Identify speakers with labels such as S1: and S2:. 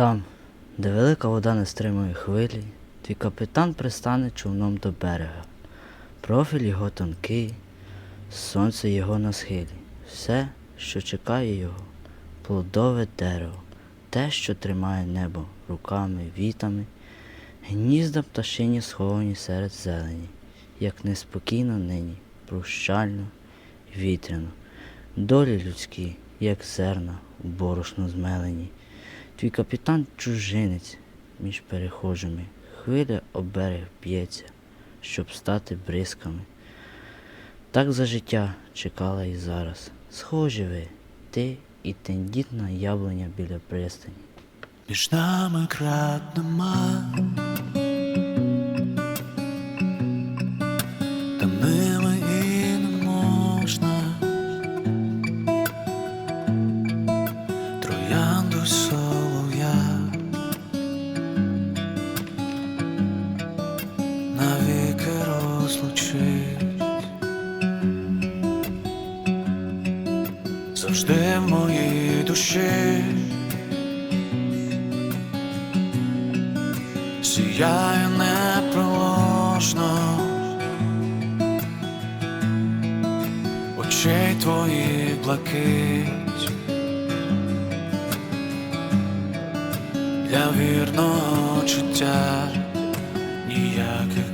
S1: Там, де велика вода не стримує хвилі, твій капітан пристане човном до берега. Профіль його тонкий, сонце його на схилі. Все, що чекає його, плодове дерево, те, що тримає небо руками, вітами, гнізда пташині сховані серед зелені, як неспокійно нині, прощально, вітряно, долі людські, як зерна борошно змелені. Твій капітан чужинець між перехожими, хвиля об берег б'ється, щоб стати бризками. Так за життя чекала і зараз. Схожі ви, ти і тендітна яблуня біля пристані.
S2: Між нами крат нема, та ними розлучить. Завжди в моїй душі. сіяє непроложно очей твоїх блакить для вірного чуття ніяких